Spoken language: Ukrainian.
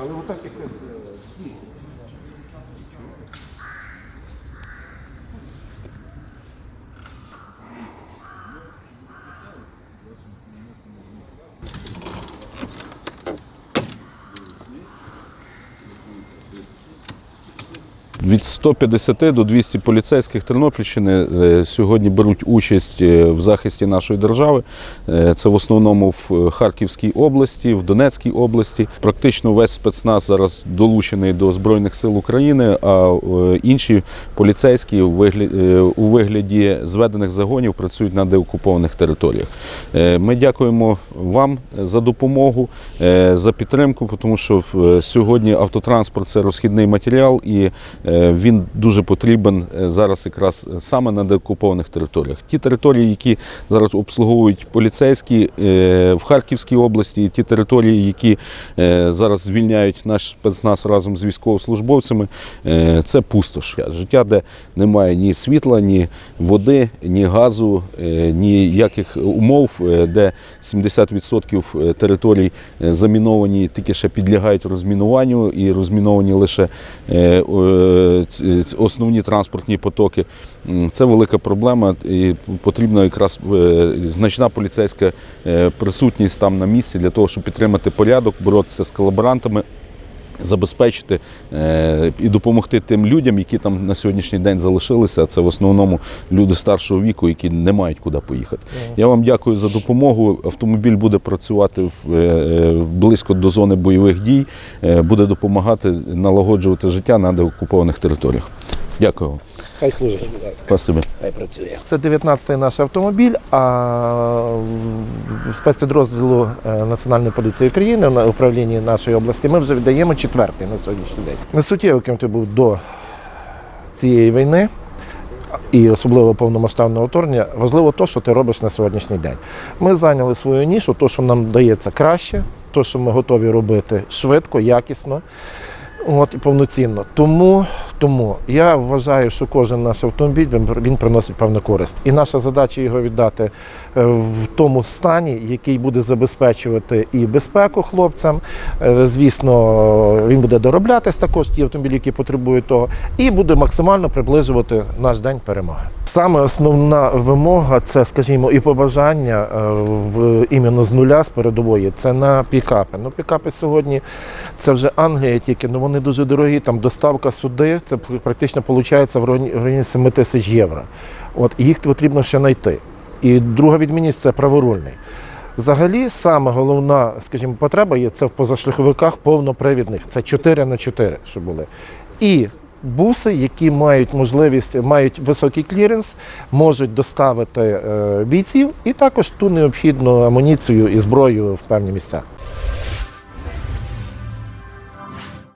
Але отак якось Від 150 до 200 поліцейських Тернопільщини е, сьогодні беруть участь е, в захисті нашої держави. Е, Це в основному в Харківській області, в Донецькій області. Практично весь спецназ зараз долучений до Збройних сил України, а інші поліцейські у вигляді, зведених загонів працюють на деокупованих територіях. Ми дякуємо вам за допомогу, за підтримку, тому що сьогодні автотранспорт це розхідний матеріал і він дуже потрібен е, зараз якраз саме на деокупованих територіях. Ті території, які зараз обслуговують поліцейські е, в Харківській області, і ті території, які е, зараз звільняють наш спецназ разом з військовослужбовцями, е, це пустош. Життя, де немає ні світла, ні води, ні газу, е, ніяких умов, е, де 70% територій е, заміновані, тільки ще підлягають розмінуванню і розміновані лише е, е, основні транспортні потоки. Це велика проблема, і потрібна якраз е, значна поліцейська е, присутність там на місці для того, щоб підтримати порядок, боротися з колаборантами. Забезпечити е, і допомогти тим людям, які там на сьогоднішній день залишилися. а Це в основному люди старшого віку, які не мають куди поїхати. Я вам дякую за допомогу. Автомобіль буде працювати е, близько до зони бойових дій, е, буде допомагати налагоджувати життя на деокупованих територіях. Дякую вам. Хай служить, будь ласка. Спасибі. Хай працює. Це 19-й наш автомобіль, а спецпідрозділу е, Національної поліції України на управлінні нашої області ми вже віддаємо четвертий на сьогоднішній день. Несуттєво, ким ти був до цієї війни. І особливо повномасштабного вторгнення, важливо те, що ти робиш на сьогоднішній день. Ми зайняли свою нішу, то, що нам дається краще, то, що ми готові робити швидко, якісно. От і повноцінно. Тому, тому я вважаю, що кожен наш автомобіль він, приносить певну користь. І наша задача його віддати е, в тому стані, який буде забезпечувати і безпеку хлопцям. Е, Звісно, він буде дороблятись також ті автомобілі, які потребують того, і буде максимально приближувати наш день перемоги. Саме основна вимога це, скажімо, і побажання е, в іменно з нуля з передової. Це на пікапи. Ну, пікапи сьогодні це вже Англія тільки, ну вони дуже дорогі. Там доставка сюди, це практично виходить в районі 7 тисяч євро. От їх потрібно ще знайти. І друга відмінність це праворульний. Взагалі, саме головна, скажімо, потреба є це в позашляховиках повнопривідних. Це 4 на 4, що були. І буси, які мають можливість, мають високий кліренс, можуть доставити е, бійців і також ту необхідну амуніцію і зброю в певні місця.